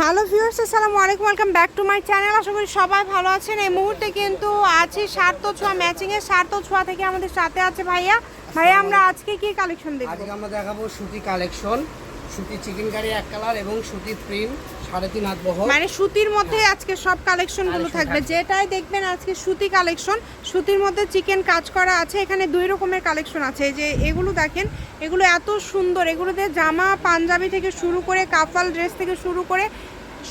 Hello viewers আসসালামু আলাইকুম। Welcome back to my channel আশা করি সবাই ভালো আছেন। এই মুহূর্তে কিন্তু আছি সার্থ ছোঁয়া ম্যাচিং এর সার্থ ছোঁয়া থেকে আমাদের সাথে আছে ভাইয়া। ভাইয়া আমরা আজকে কি কালেকশন দেখব? আজকে আমরা দেখাবো সুতি কালেকশন সুতি চিকেন কারি এক কালার এবং সুতি প্রিন্ট সাড়ে তিন হাত বহর মানে সুতির মধ্যে আজকে সব কালেকশনগুলো থাকবে। যেটাই দেখবেন আজকে সুতি কালেকশন সুতির মধ্যে চিকেন কাজ করা আছে। এখানে দুই রকমের কালেকশন আছে। যে এগুলো দেখেন এগুলো এত সুন্দর। এগুলোতে জামা পাঞ্জাবি থেকে শুরু করে কাফাল ড্রেস থেকে শুরু করে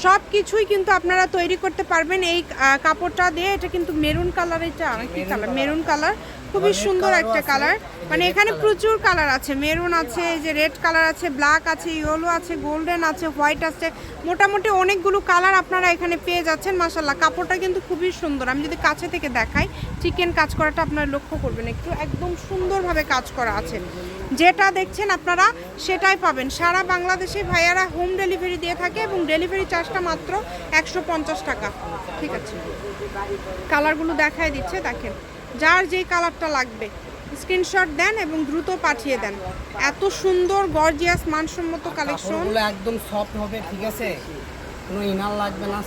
সব কিছুই কিন্তু আপনারা তৈরি করতে পারবেন। এই কাপড়টা দিয়ে এটা কিন্তু মেরুন কালার এটা কি কালার? Maroon colour. খুবই সুন্দর একটা কালার মানে এখানে প্রচুর কালার আছে। মেরুন আছে এই যে রেড কালার আছে ব্ল্যাক আছে ইয়েলো আছে গোল্ডেন আছে হোয়াইট আছে। মোটামুটি অনেকগুলো কালার আপনারা এখানে পেয়ে যাচ্ছেন মাসাল্লাহ কাপড়টা কিন্তু খুবই সুন্দর। আমি যদি কাছে থেকে দেখাই চিকেন কাজ করাটা আপনারা লক্ষ্য করবেন। একটু একদম সুন্দরভাবে কাজ করা আছে। যেটা দেখছেন আপনারা সেটাই পাবেন। সারা বাংলাদেশে ভাইয়ারা হোম ডেলিভারি দিয়ে থাকে এবং ডেলিভারি চার্জটা মাত্র একশো পঞ্চাশ টাকা। ঠিক আছে। কালারগুলো দেখাই দিচ্ছে দেখেন। যার যেই কালারটা লাগবে স্ক্রিনশট দেন এবং দ্রুত পাঠিয়ে দেন। এত সুন্দর গর্জিয়াস মানসম্মত কালেকশন। একদম সফট হবে ঠিক আছে? কোনো ইনার লাগবে না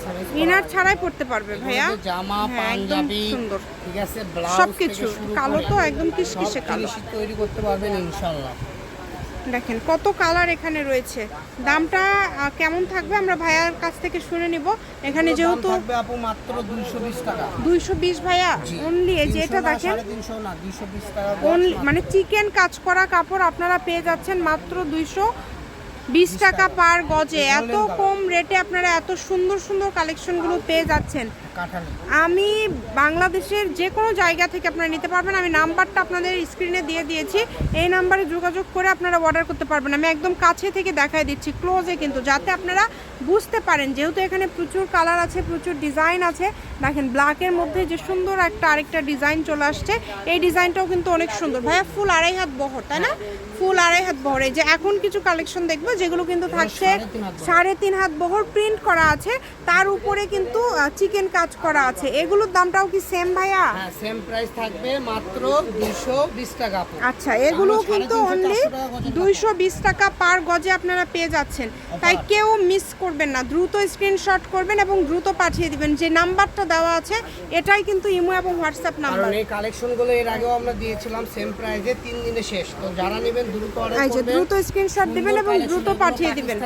ইনার ছাড়াই পড়তে পারবে ভাইয়া। জামা হ্যাঁ, পাঞ্জাবি সুন্দর। ঠিক আছে ব্লাউজ সবকিছু কালো তো একদম কিসকিসে কালো। তৈরি করতে পারবেন ইনশাআল্লাহ। দেখেন কত কালার এখানে রয়েছে। দামটা কেমন থাকবে আমরা ভাইয়ার কাছ থেকে শুনে নিব। এখানে যেহেতু আপু মাত্র 220 টাকা। ভাইয়া অনলি এই যে এটা দেখেন 350 না 220 টাকা অনলি মানে চিকেন কাজ করা কাপড় আপনারা পেয়ে যাচ্ছেন মাত্র দুইশো বিশ টাকা পার গজে। এত কম রেটে আপনারা এত সুন্দর সুন্দর কালেকশনগুলো পেয়ে যাচ্ছেন। আমি বাংলাদেশের যে কোনো জায়গা থেকে আপনারা নিতে পারবেন। আমি নাম্বারটা আপনাদের স্ক্রিনে দিয়ে দিয়েছি। এই নাম্বারে যোগাযোগ করে আপনারা অর্ডার করতে পারবেন। আমি একদম কাছে থেকে দেখাই দিচ্ছি ক্লোজে কিন্তু যাতে আপনারা বুঝতে পারেন। যেহেতু এখানে প্রচুর কালার আছে প্রচুর ডিজাইন আছে দেখেন ব্ল্যাকের মধ্যে যে সুন্দর একটা আরেকটা ডিজাইন চলে আসছে এই ডিজাইনটাও কিন্তু অনেক সুন্দর। ভাইয়া ফুল আড়াই হাত বহর তাই না? ফুল আড়াই হাত বহর। এই যে এখন কিছু কালেকশন দেখব যেগুলো কিন্তু থাকছে সাড়ে তিন হাত বহর। প্রিন্ট করা আছে। তার উপরে কিন্তু চিকেন কাজ করা আছে। এগুলোর দামটাও কি সেম ভাইয়া? হ্যাঁ সেম প্রাইস থাকবে মাত্র 220 টাকা আচ্ছা এগুলো কিন্তু অনলি টাকা গজের দুইশো বিশ টাকা পার গজে আপনারা পেয়ে যাচ্ছেন। তাই কেউ মিস করবেন না। দ্রুত স্ক্রিনশট করবেন এবং দ্রুত পাঠিয়ে দিবেন। যে নাম্বারটা দেওয়া আছে এটাই কিন্তু ইমো এবং হোয়াটসঅ্যাপ নাম্বার। এই কালেকশনগুলো এর আগেও আমরা দিয়েছিলাম সেম প্রাইসে তিন দিনে শেষ। তো যারা নেবেন দ্রুত অর্ডার করবেন। দ্রুত স্ক্রিনশট দিবেন এবং দ্রুত পাঠিয়ে দিবেন।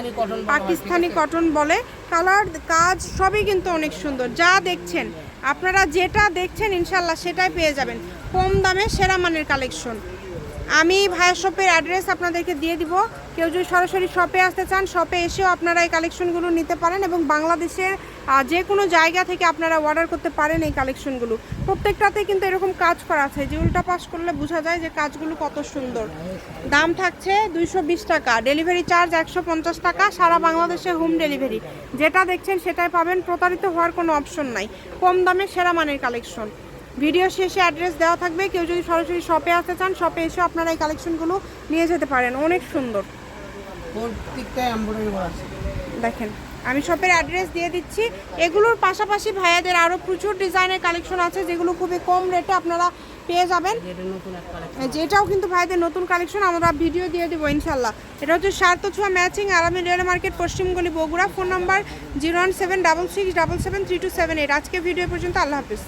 পাকিস্তানি? কটন বলে কালার কাজ সবই কিন্তু অনেক সুন্দর। যা দেখছেন আপনারা যেটা দেখছেন ইনশাল্লাহ সেটাই পেয়ে যাবেন। কম দামে সেরা মানের কালেকশন আমি ভাইয়ের শপের অ্যাড্রেস আপনাদেরকে দিয়ে দিব। কেউ যদি সরাসরি শপে আসতে চান, শপে এসেও আপনারা এই কালেকশনগুলো নিতে পারেন এবং বাংলাদেশের যে কোনো জায়গা থেকে আপনারা অর্ডার করতে পারেন এই কালেকশনগুলো। প্রত্যেকটাতে কিন্তু এরকম কাজ করা আছে। যে উল্টা পাস করলে বোঝা যায় যে কাজগুলো কত সুন্দর। দাম থাকছে দুইশো বিশ টাকা। ডেলিভারি চার্জ একশো পঞ্চাশ টাকা। সারা বাংলাদেশে হোম ডেলিভারি যেটা দেখছেন সেটাই পাবেন। প্রতারিত হওয়ার কোনো অপশন নাই। কম দামে সেরা মানের কালেকশন। ভিডিও শেষে অ্যাড্রেস দেওয়া থাকবে। কেউ যদি সরাসরি শপে আসতে চান শপে এসে আপনারা এই কালেকশনগুলো নিয়ে যেতে পারেন। অনেক সুন্দর। দেখেন আমি শপের অ্যাড্রেস দিয়ে দিচ্ছি। এগুলোর পাশাপাশি ভাইয়াদের আরও প্রচুর ডিজাইনের কালেকশন আছে যেগুলো খুবই কম রেটে আপনারা পেয়ে যাবেন। যেটাও কিন্তু ভাইদের নতুন কালেকশন আমরা ভিডিও দিয়ে দেবো ইনশাল্লাহ এটা হচ্ছে সার্থ ছোঁয়া ম্যাচিং আরামি rail market পশ্চিমগলি Bogura. Phone number zero one seven double six double seven three two seven eight. আজকে ভিডিও পর্যন্ত আল্লাহ হাফিজ।